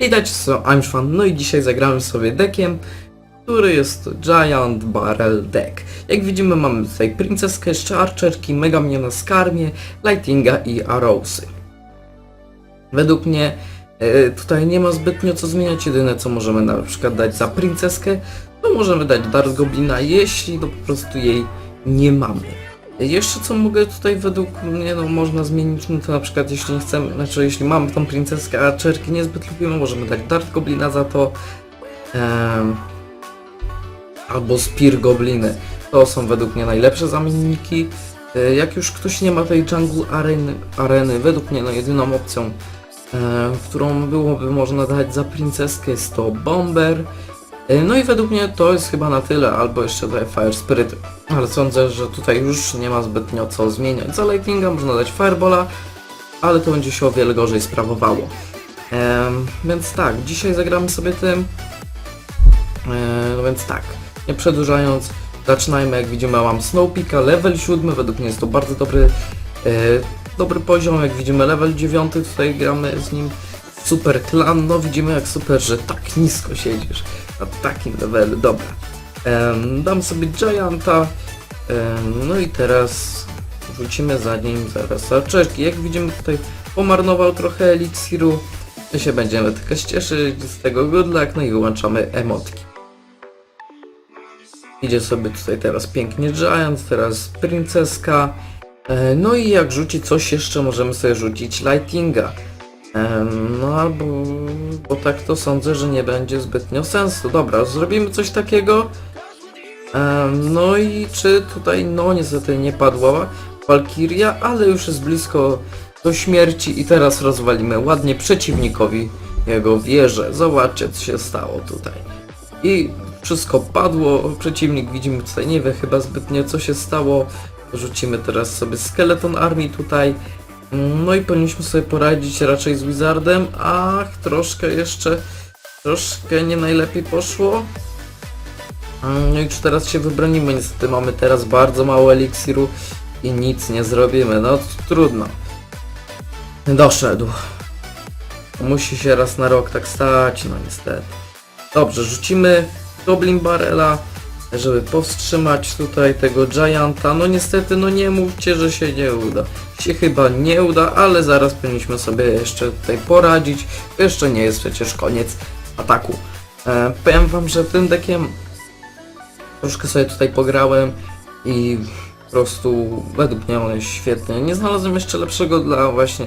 Widać, co I'm no i dzisiaj zagramy sobie deckiem, który jest Giant Barrel Deck. Jak widzimy mamy tutaj Princeskę, jeszcze Archerki, Mega Miniona Skarmie, Lightinga i Arrowsy. Według mnie e, tutaj nie ma zbytnio co zmieniać, jedyne co możemy na przykład dać za Princeskę, to możemy dać Dark Goblina, jeśli to po prostu jej nie mamy. Jeszcze co mogę tutaj według mnie no, można zmienić, no to na przykład jeśli chcemy, znaczy jeśli mamy tą princeskę, a czerki niezbyt lubimy, możemy dać Dart Goblina za to. Em, albo Spear Gobliny. To są według mnie najlepsze zamienniki. E, Jak już ktoś nie ma tej jungle areny, areny według mnie no jedyną opcją, e, którą byłoby można dać za princeskę jest to Bomber. E, No i według mnie to jest chyba na tyle, albo jeszcze tutaj Fire Spirit, ale sądzę, że tutaj już nie ma zbytnio co zmieniać. Za Lightninga można dać Firebola, ale to będzie się o wiele gorzej sprawowało. Em, więc tak, dzisiaj zagramy sobie tym. E, no więc tak, nie przedłużając, zaczynajmy. Jak widzimy, mam Snowpeaka, level 7, według mnie jest to bardzo dobry, e, dobry poziom. Jak widzimy, level 9, tutaj gramy z nim. Super klan, no widzimy jak super, że tak nisko siedzisz na takim levelu, dobra. Dam sobie Gianta, no i teraz rzucimy za nim zaraz arczerki. Jak widzimy tutaj pomarnował trochę eliksiru, my się będziemy tylko cieszyć z tego good luck, no i wyłączamy emotki. Idzie sobie tutaj teraz pięknie Giant, teraz Princeska. E, No i jak rzuci coś jeszcze możemy sobie rzucić Lightinga. No albo, bo tak to sądzę, że nie będzie zbytnio sensu. Dobra, zrobimy coś takiego. No i czy tutaj, no niestety nie padła Valkyria, ale już jest blisko do śmierci i teraz rozwalimy ładnie przeciwnikowi jego wieżę. Zobaczcie co się stało tutaj. I wszystko padło, przeciwnik widzimy tutaj nie wie chyba zbytnio co się stało. Rzucimy teraz sobie Skeleton Army tutaj. No i powinniśmy sobie poradzić raczej z Wizardem. Ach, troszkę jeszcze, troszkę nie najlepiej poszło. Mm, No i czy teraz się wybronimy? Niestety mamy teraz bardzo mało eliksiru i nic nie zrobimy. No trudno. Doszedł. Musi się raz na rok tak stać, no niestety. Dobrze, rzucimy Goblin Barrela, żeby powstrzymać tutaj tego Gianta. No niestety, no nie mówcie, że się nie uda. Się chyba nie uda, ale zaraz powinniśmy sobie jeszcze tutaj poradzić. Jeszcze nie jest przecież koniec ataku. E, powiem wam, że tym dekiem troszkę sobie tutaj pograłem i po prostu według mnie on jest świetny. Nie znalazłem jeszcze lepszego dla właśnie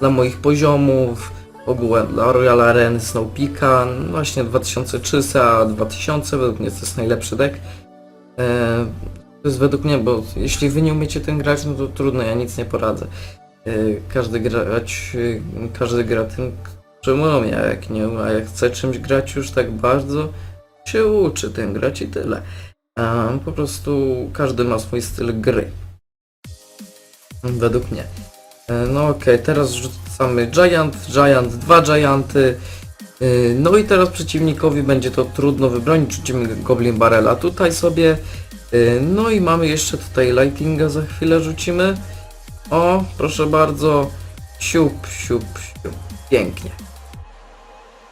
dla moich poziomów, ogółem dla Royal Areny Snowpeaka, no właśnie 2300, 2000 według mnie to jest najlepszy deck. E, to jest według mnie, bo jeśli wy nie umiecie ten grać, no to trudno, ja nic nie poradzę. E, każdy grać, każdy gra tym, czym umie, a jak nie a jak chce czymś grać już tak bardzo, się uczy tym grać i tyle. Po prostu każdy ma swój styl gry. Według mnie. E, No okej, teraz rzucamy Giant, Giant, dwa Gianty. Yy, No i teraz przeciwnikowi będzie to trudno wybronić. Rzucimy Goblin Barrela tutaj sobie. Yy, No i mamy jeszcze tutaj Lightinga za chwilę rzucimy. O, proszę bardzo. Siup, siup, siup. Pięknie.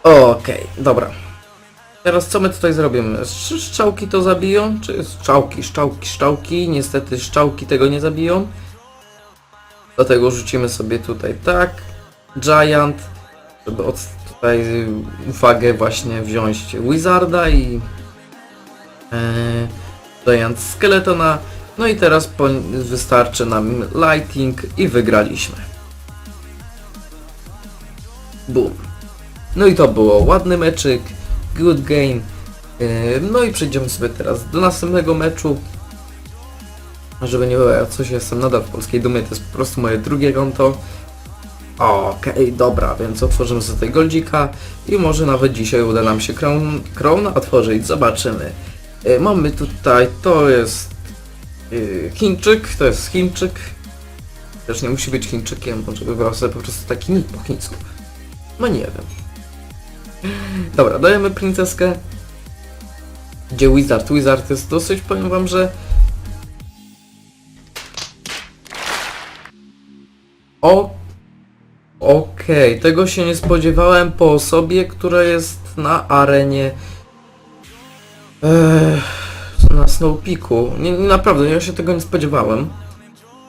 Okej, dobra. Teraz co my tutaj zrobimy? Sz- Szczałki to zabiją? Czy szczałki, szczałki, szczałki? Niestety szczałki tego nie zabiją. Dlatego rzucimy sobie tutaj tak. Giant, żeby od tutaj uwagę właśnie wziąć Wizarda i e, Giant Skeletona. No i teraz wystarczy nam Lighting i wygraliśmy. Boom. No i to było ładny meczyk, good game. E, no i przejdziemy sobie teraz do następnego meczu. Żeby nie było, ja coś jestem nadal w Polskiej Dumie, to jest po prostu moje drugie konto. Okej, dobra, więc otworzymy sobie goldzika i może nawet dzisiaj uda nam się Crown, Crown otworzyć, zobaczymy. Y, mamy tutaj, to jest y, Chińczyk, to jest Chińczyk. Też nie musi być Chińczykiem, może wybrał sobie po prostu taki nick po chińsku. No nie wiem. Dobra, dajemy princeskę. Gdzie Wizard? Wizard jest dosyć, powiem wam, że Okej, tego się nie spodziewałem po osobie, która jest na arenie Ech, na Snowpeaku. Nie, naprawdę, ja się tego nie spodziewałem,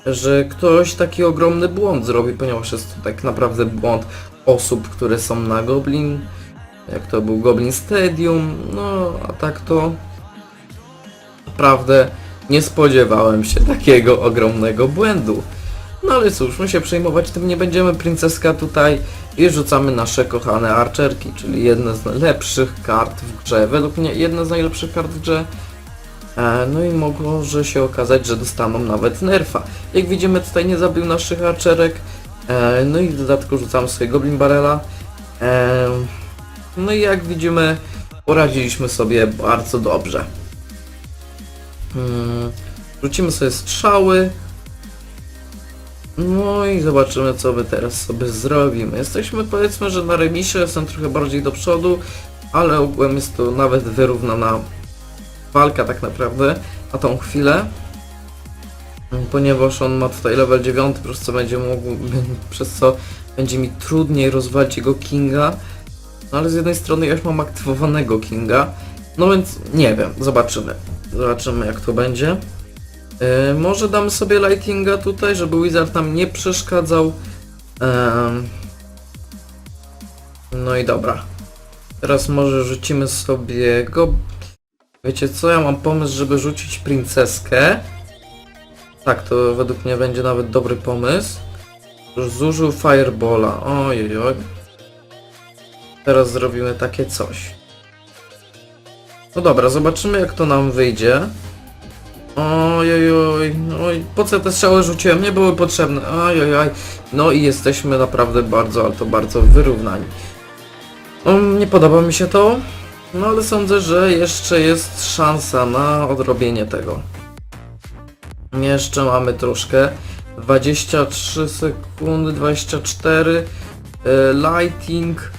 że ktoś taki ogromny błąd zrobi, ponieważ jest to tak naprawdę błąd osób, które są na Goblin, jak to był Goblin Stadium, no a tak to naprawdę nie spodziewałem się takiego ogromnego błędu. No ale cóż, my się przejmować tym nie będziemy, princeska tutaj i rzucamy nasze kochane archerki, czyli jedne z najlepszych kart w grze, według mnie jedne z najlepszych kart w grze. E, no i może się okazać, że dostaną nawet nerfa. Jak widzimy tutaj nie zabił naszych archerek, e, no i w dodatku rzucamy sobie Goblin Barrela. E, no i jak widzimy poradziliśmy sobie bardzo dobrze. Hmm, rzucimy sobie strzały. No i zobaczymy co my teraz sobie zrobimy. Jesteśmy powiedzmy, że na remisie, jestem trochę bardziej do przodu, ale ogółem jest to nawet wyrównana walka tak naprawdę na tą chwilę. Ponieważ on ma tutaj level 9, przez co będzie mógł, przez co będzie mi trudniej rozwalić jego Kinga. No ale z jednej strony ja już mam aktywowanego Kinga. No więc nie wiem, zobaczymy. Zobaczymy jak to będzie. Yy, może damy sobie lightinga tutaj, żeby Wizard nam nie przeszkadzał. No i dobra. Teraz może rzucimy sobie go. Wiecie co, ja mam pomysł, żeby rzucić princeskę. Tak, to według mnie będzie nawet dobry pomysł. Zużył Firebola. Ojej, oj. Teraz zrobimy takie coś. No dobra, zobaczymy jak to nam wyjdzie. Ojej, oj, po co te strzały rzuciłem? Nie były potrzebne. Ojej, oj. No i jesteśmy naprawdę bardzo, ale to bardzo wyrównani. No, nie podoba mi się to, no ale sądzę, że jeszcze jest szansa na odrobienie tego. Jeszcze mamy troszkę. 23 sekundy, 24. e, Lighting.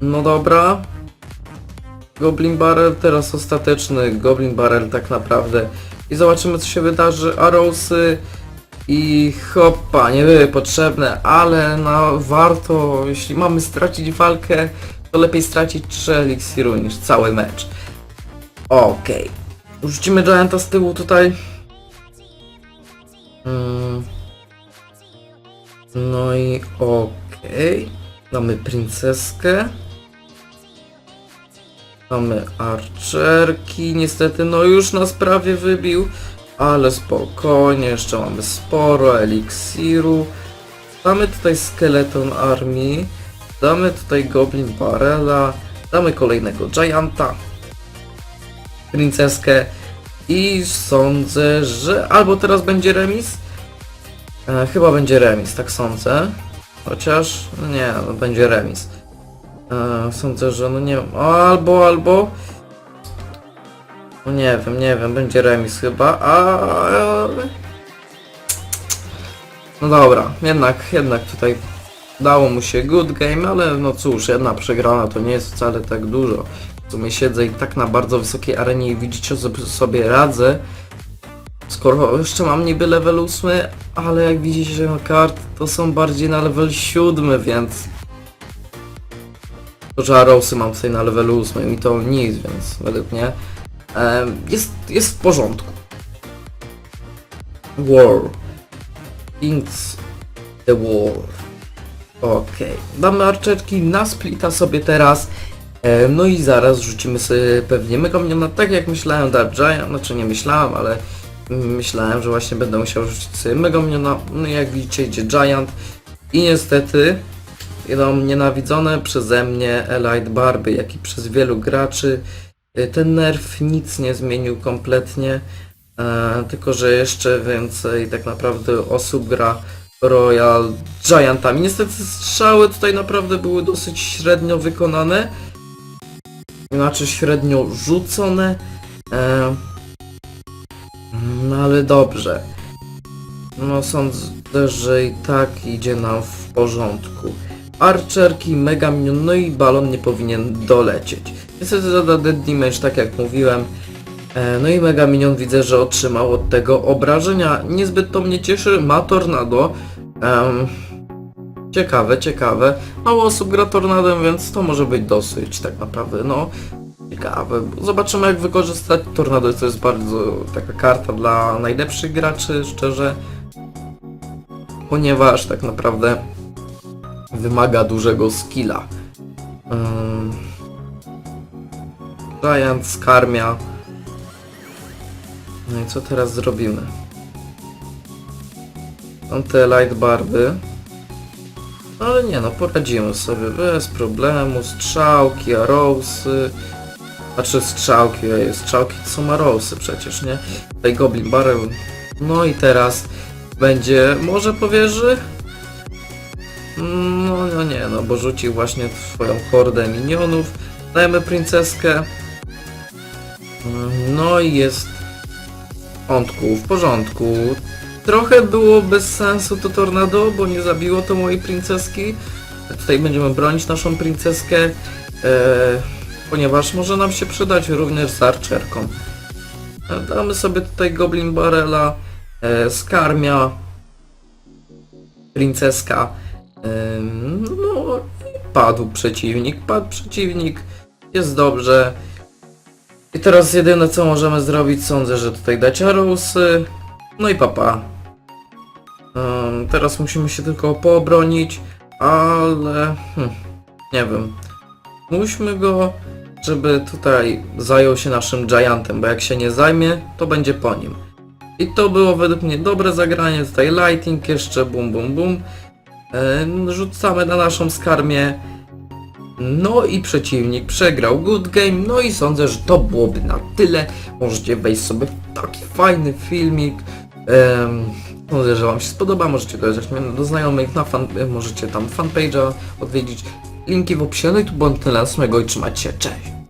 No dobra. Goblin Barrel, teraz ostateczny Goblin Barrel tak naprawdę. I zobaczymy co się wydarzy. Arrowsy i hopa, nie były potrzebne, ale no warto, jeśli mamy stracić walkę, to lepiej stracić 3 eliksiru niż cały mecz. Okej. Rzucimy Gianta z tyłu tutaj. Mm. No i okej. Mamy princeskę. Mamy archerki, niestety no już nas prawie wybił, ale spokojnie, jeszcze mamy sporo eliksiru. Damy tutaj skeleton armii, damy tutaj goblin barela, damy kolejnego gianta, princeskę i sądzę, że albo teraz będzie remis, e, chyba będzie remis, tak sądzę, chociaż nie, no będzie remis. E, sądzę, że no nie wiem, albo, albo... No nie wiem, nie wiem, będzie remis chyba, a... No dobra, jednak, jednak tutaj dało mu się good game, ale no cóż, jedna przegrana to nie jest wcale tak dużo. W sumie siedzę i tak na bardzo wysokiej arenie i widzicie, że sobie radzę. Skoro jeszcze mam niby level 8, ale jak widzicie, no kart to są bardziej na level 7, więc że Arrowsy mam tutaj na levelu 8 i to nic, więc według mnie em, jest, jest w porządku. War. Kings the War. Okej. Damy archerki na splita sobie teraz. Em, no i zaraz rzucimy sobie pewnie Mega Miniona, tak jak myślałem Dark Giant, znaczy nie myślałem, ale myślałem, że właśnie będę musiał rzucić sobie Mega Miniona. No jak widzicie idzie Giant i niestety idą nienawidzone przeze mnie Elite Barby, jak i przez wielu graczy. Y, Ten nerf nic nie zmienił kompletnie, e, tylko że jeszcze więcej tak naprawdę osób gra Royal Giantami. Niestety strzały tutaj naprawdę były dosyć średnio wykonane, znaczy średnio rzucone, e, no ale dobrze. No sądzę, że i tak idzie nam w porządku. Archerki, Mega Minion, no i balon nie powinien dolecieć. Niestety zada Dead Damage, tak jak mówiłem. E, No i Mega Minion widzę, że otrzymał od tego obrażenia. Niezbyt to mnie cieszy, ma Tornado. Em, Ciekawe, ciekawe. Mało osób gra Tornadem, więc to może być dosyć tak naprawdę, no ciekawe. Zobaczymy jak wykorzystać Tornado, to jest bardzo taka karta dla najlepszych graczy, szczerze. Ponieważ tak naprawdę wymaga dużego skilla. Um, Giant skarmia. No i co teraz zrobimy? Są te light barby. Ale nie no, poradzimy sobie bez problemu. Strzałki, arrowsy. Znaczy strzałki, ej, strzałki to są arrowsy przecież, nie? Tutaj goblin barrel. No i teraz będzie może powierzy? No, no nie, no bo rzucił właśnie swoją hordę minionów. Dajemy princeskę. Mm, No i jest w porządku, w porządku. Trochę było bez sensu to tornado, bo nie zabiło to mojej princeski. Tutaj będziemy bronić naszą princeskę, e, ponieważ może nam się przydać również z archerką. E, Damy sobie tutaj Goblin Barrela, e, Skarmia, princeska. No, padł przeciwnik, padł przeciwnik, jest dobrze. I teraz jedyne co możemy zrobić, sądzę, że tutaj dać arrowsy, no i papa. Teraz musimy się tylko poobronić, ale hmm, nie wiem. Musimy go, żeby tutaj zajął się naszym giantem, bo jak się nie zajmie, to będzie po nim. I to było według mnie dobre zagranie, tutaj lighting jeszcze, bum bum bum. Rzucamy na naszą skarmię. No i przeciwnik przegrał good game, no i sądzę, że to byłoby na tyle. Możecie wejść sobie w taki fajny filmik. Em, Sądzę, że Wam się spodoba, możecie dodać mnie do znajomych, na fan, możecie tam fanpage'a odwiedzić. Linki w opisie, no i tu tyle z mojego i trzymajcie się, cześć!